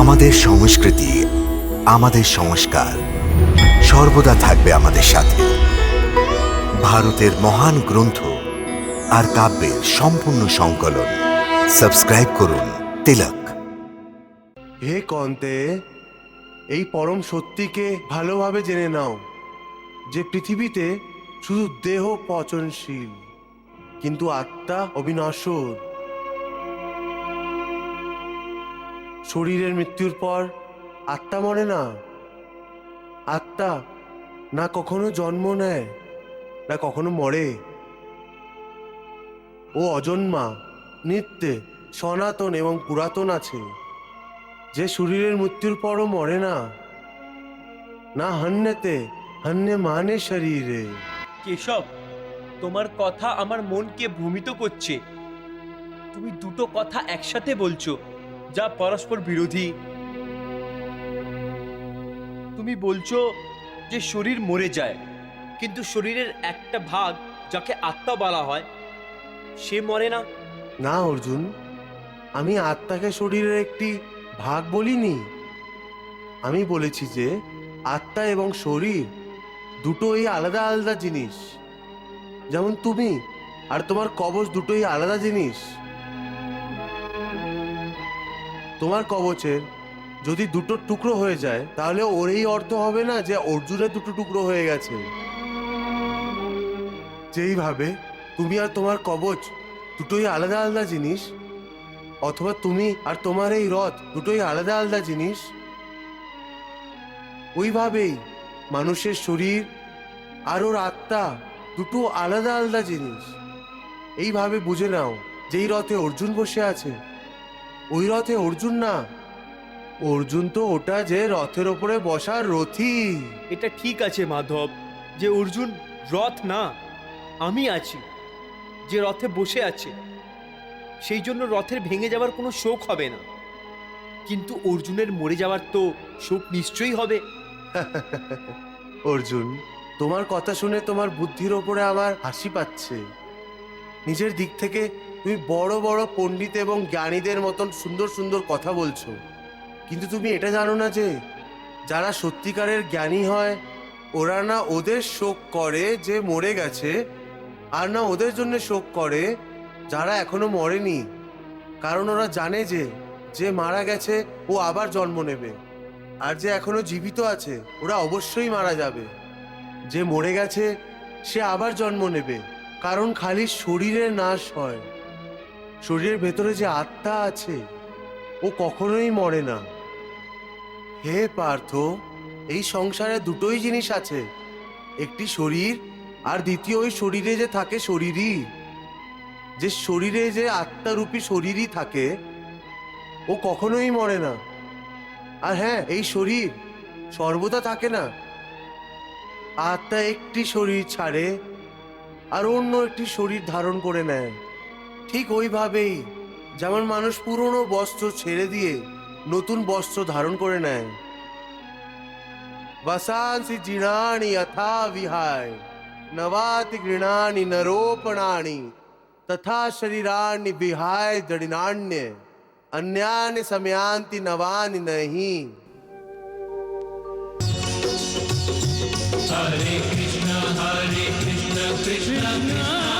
আমাদের সংস্কৃতি, আমাদের সংস্কার সর্বদা থাকবে আমাদের সাথে। ভারতের মহান গ্রন্থ আর কাব্যের সম্পূর্ণ সংকলন। সাবস্ক্রাইব করুন তিলক। হে কন্তে, এই পরম সত্যিকে ভালোভাবে জেনে নাও যে পৃথিবীতে শুধু দেহ পচনশীল, কিন্তু আত্মা অবিনশ্বর শরীরের মৃত্যুর পর আত্মা মরে না? আত্মা না কখনো জন্ম নেয়, না কখনো মরে। ও অজন্মা, নিত্যে সনাতন এবং পুরাতন আছে। যে শরীরের মৃত্যুর পরও মরে না না হান্নেতে হন্যে মানে শরীরে। কেশব, তোমার কথা আমার মনকে ভ্রমিত করছে। তুমি দুটো কথা একসাথে বলছো। যা পরস্পর বিরোধী। তুমি বলছো যে শরীর মরে যায়, কিন্তু শরীরের একটা ভাগ যাকে আত্মা বলা হয়, সে মরে না? না, অর্জুন, আমি আত্মাকে শরীরের একটি ভাগ বলিনি। আমি বলেছি যে আত্মা এবং শরীর দুটোই আলাদা আলাদা জিনিস। যেমন তুমি আর তোমার কবচ দুটোই আলাদা জিনিস। তোমার কবচের যদি দুটো টুকরো হয়ে যায়, তাহলে ওর এই অর্থ হবে না যে অর্জুনের দুটো টুকরো হয়ে গেছে। যেইভাবে তুমি আর তোমার কবচ দুটোই আলাদা আলাদা জিনিস, অথবা তুমি আর তোমার এই রথ দুটোই আলাদা আলাদা জিনিস, ওইভাবেই মানুষের শরীর আর ওর আত্মা দুটো আলাদা আলাদা জিনিস। এইভাবে বুঝে নাও যেই রথে অর্জুন বসে আছে। ওই রথে অর্জুন না? অর্জুন তো ওটা যে রথের ওপরে বসার রথী। এটা ঠিক আছে মাধব যে অর্জুন রথ না আমি আছি যে রথে বসে আছে। সেই জন্য রথের ভেঙে যাওয়ার কোনো শোক হবে না। কিন্তু অর্জুনের মরে যাওয়ার তো শোক নিশ্চয়ই হবে। অর্জুন তোমার কথা শুনে তোমার বুদ্ধির ওপরে আমার হাসি পাচ্ছে। নিজের দিক থেকে তুমি বড় বড় পণ্ডিত এবং জ্ঞানীদের মতন সুন্দর সুন্দর কথা বলছো। কিন্তু তুমি এটা জানো না যে, যারা সত্যিকারের জ্ঞানী হয়, ওরা না ওদের শোক করে যে মরে গেছে, আর না ওদের জন্য শোক করে যারা এখনও মরেনি। কারণ ওরা জানে যে যে মারা গেছে, ও আবার জন্ম নেবে। আর যে এখনও জীবিত আছে, ওরা অবশ্যই মারা যাবে। যে মরে গেছে, সে আবার জন্ম নেবে। কারণ খালি শরীরের নাশ হয়। শরীরের ভেতরে যে আত্মা আছে, ও কখনোই মরে না। হে পার্থ, এই সংসারে দুটোই জিনিস আছে, একটি শরীর আর দ্বিতীয় ওই শরীরে যে থাকে শরীরই। যে শরীরে যে আত্মারূপী শরীরই থাকে, ও কখনোই মরে না। আর হ্যাঁ এই শরীর সর্বদা থাকে না। আত্মা একটি শরীর ছাড়ে আর অন্য একটি শরীর ধারণ করে নেয়। ঠিক ওইভাবেই যেমন মানুষ পুরনো বস্ত্র ছেড়ে দিয়ে নতুন বস্ত্র ধারণ করে নেয় वसांसि जीर्णानि यथा विहाय नवाति गृणानि नरोपणानि तथा शरीराणि विहाय दृढिनान्य अन्यानि समयान्ति नवानि नहीं Hare Krishna, Hare Krishna, Krishna Krishna.